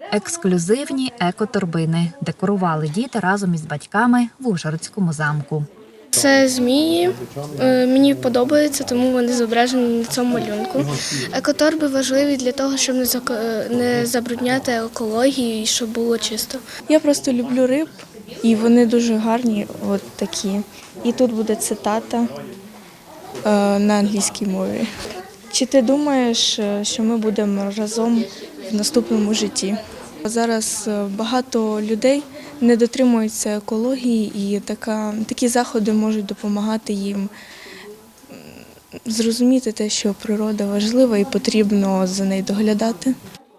Ексклюзивні екоторбини декорували діти разом із батьками в Ужгородському замку. Це змії. Е, Мені подобається, тому вони зображені на цьому малюнку. Екоторби важливі для того, щоб не е, забрудняти екологію і щоб було чисто. Я просто люблю риб, і вони дуже гарні, от такі. І тут буде цитата е, на англійській мові. Чи ти думаєш, що ми будемо разом в наступному житті? Зараз е, багато людей не дотримуються екології, і така, такі заходи можуть допомагати їм зрозуміти те, що природа важлива і потрібно за нею доглядати.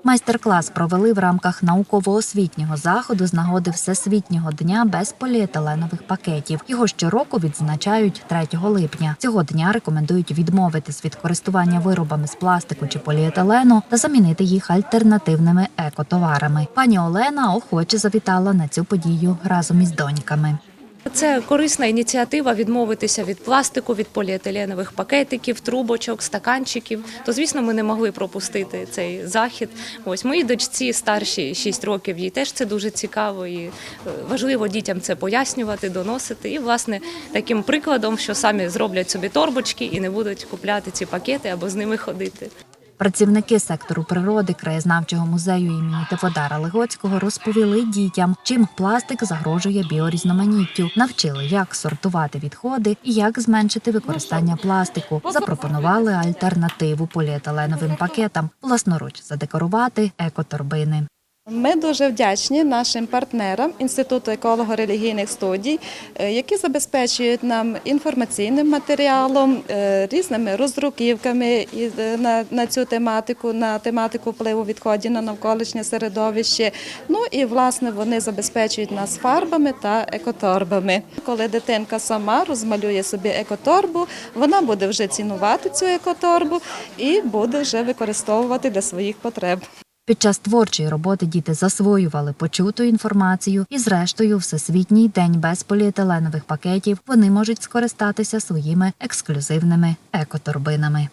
Майстер-клас провели в рамках науково-освітнього заходу з нагоди Всесвітнього дня без поліетиленових пакетів. Його щороку відзначають 3 липня. Цього дня рекомендують відмовитись від користування виробами з пластику чи поліетилену та замінити їх альтернативними екотоварами. Пані Олена охоче завітала на цю подію разом із доньками. Це корисна ініціатива відмовитися від пластику, від поліетиленових пакетиків, трубочок, стаканчиків. То звісно, ми не могли пропустити цей захід. Ось моїй дочці старші 6 років. Їй теж це дуже цікаво і е, важливо дітям це пояснювати, доносити. І власне таким прикладом, що самі зроблять собі торбочки і не будуть купляти ці пакети або з ними ходити. Працівники сектору природи краєзнавчого музею імені Теводара Легоцького розповіли дітям, чим пластик загрожує біорізноманіттю, навчили, як сортувати відходи і як зменшити використання пластику. Запропонували альтернативу поліетиленовим пакетам, власноруч задекорувати екоторбини. Ми дуже вдячні нашим партнерам Інституту еколого-релігійних студій, е, які забезпечують нам інформаційним матеріалом, е, різними роздруківками е, на цю тематику, на тематику впливу відходів на навколишнє середовище. Ну і власне вони забезпечують нас фарбами та екоторбами. Коли дитинка сама розмалює собі екоторбу, вона буде вже цінувати цю екоторбу і буде вже використовувати для своїх потреб. Під час творчої роботи діти засвоювали почуту інформацію, і, зрештою, всесвітній день без поліетиленових пакетів вони можуть скористатися своїми ексклюзивними екоторбинами.